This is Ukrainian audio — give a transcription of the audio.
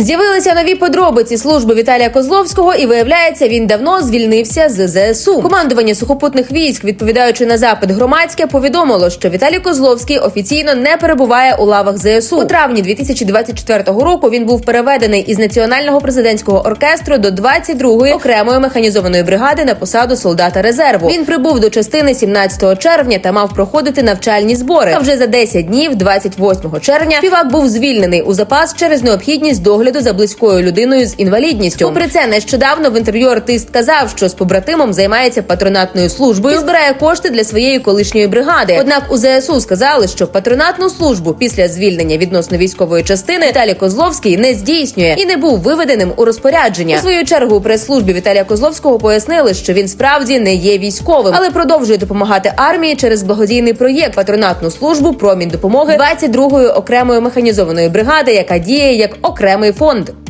З'явилися нові подробиці служби Віталія Козловського, і виявляється, він давно звільнився з ЗСУ. Командування сухопутних військ, відповідаючи на запит громадське, повідомило, що Віталій Козловський офіційно не перебуває у лавах ЗСУ. У травні 2024 року він був переведений із національного президентського оркестру до 22-ї окремої механізованої бригади на посаду солдата резерву. Він прибув до частини 17 червня та мав проходити навчальні збори. А вже за 10 днів, 28 червня, співак був звільнений у запас через необхідність догляду за близькою людиною з інвалідністю. Попри це, нещодавно в інтерв'ю артист казав, що з побратимом займається патронатною службою, і збирає кошти для своєї колишньої бригади. Однак у ЗСУ сказали, що патронатну службу після звільнення відносно військової частини Віталій Козловський не здійснює і не був виведеним у розпорядження. У свою чергу у прес-службі Віталія Козловського пояснили, що він справді не є військовим, але продовжує допомагати армії через благодійний проєкт патронатну службу промінь допомоги 22-ї окремої механізованої бригади, яка діє як окремий фонд.